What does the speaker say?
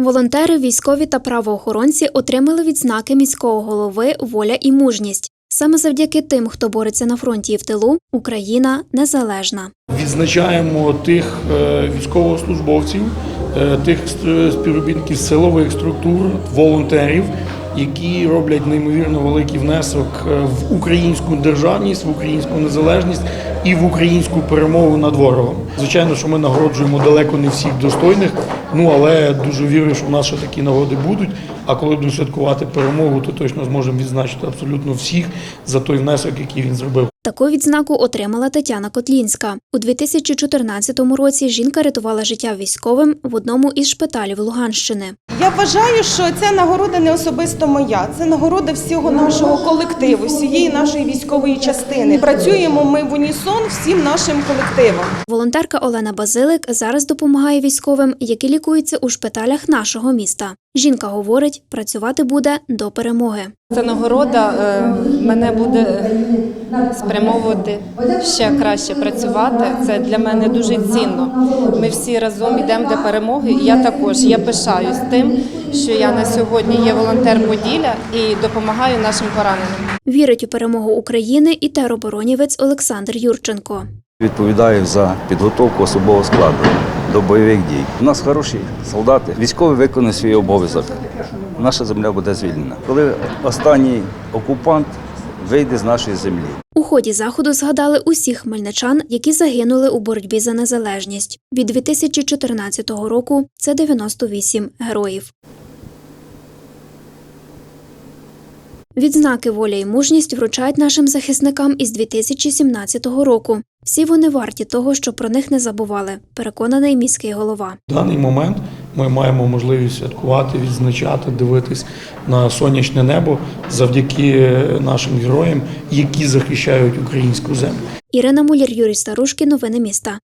Волонтери, військові та правоохоронці отримали відзнаки міського голови Воля і мужність. Саме завдяки тим, хто бореться на фронті і в тилу, Україна незалежна. Відзначаємо тих е, військовослужбовців, е, тих співробітників силових структур, волонтерів, які роблять неймовірно великий внесок е, в українську державність, в українську незалежність і в українську перемогу над ворогом. Звичайно, що ми нагороджуємо далеко не всіх достойних, ну але дуже вірю, що в нас ще такі нагоди будуть. А коли будемо святкувати перемогу, то точно зможемо відзначити абсолютно всіх за той внесок, який він зробив. Таку відзнаку отримала Тетяна Котлінська. У 2014 році жінка рятувала життя військовим в одному із шпиталів Луганщини. Я вважаю, що ця нагорода не особисто моя, це нагорода всього нашого колективу, всієї нашої військової частини. Працюємо ми в унісон всім нашим колективом. Волонтерка Олена Базилик зараз допомагає військовим, які лікуються у шпиталях нашого міста. Жінка говорить, працювати буде до перемоги. Ця нагорода е, мене буде спрямовувати ще краще працювати. Це для мене дуже цінно. Ми всі разом йдемо до перемоги. І я також я пишаюсь тим, що я на сьогодні є волонтер Поділля і допомагаю нашим пораненим. Вірить у перемогу України і тероборонівець Олександр Юрченко. Відповідаю за підготовку особового складу до бойових дій. У нас хороші солдати. Військові виконують свій обов'язок. Наша земля буде звільнена. Коли останній окупант вийде з нашої землі. У ході заходу згадали усіх хмельничан, які загинули у боротьбі за незалежність. Від 2014 року це 98 героїв. Відзнаки воля і мужність вручають нашим захисникам із 2017 року. Всі вони варті того, що про них не забували, переконаний міський голова. В даний момент ми маємо можливість святкувати, відзначати, дивитись на сонячне небо завдяки нашим героям, які захищають українську землю. Ірина Мулір, Юрій Старушки. Новини міста.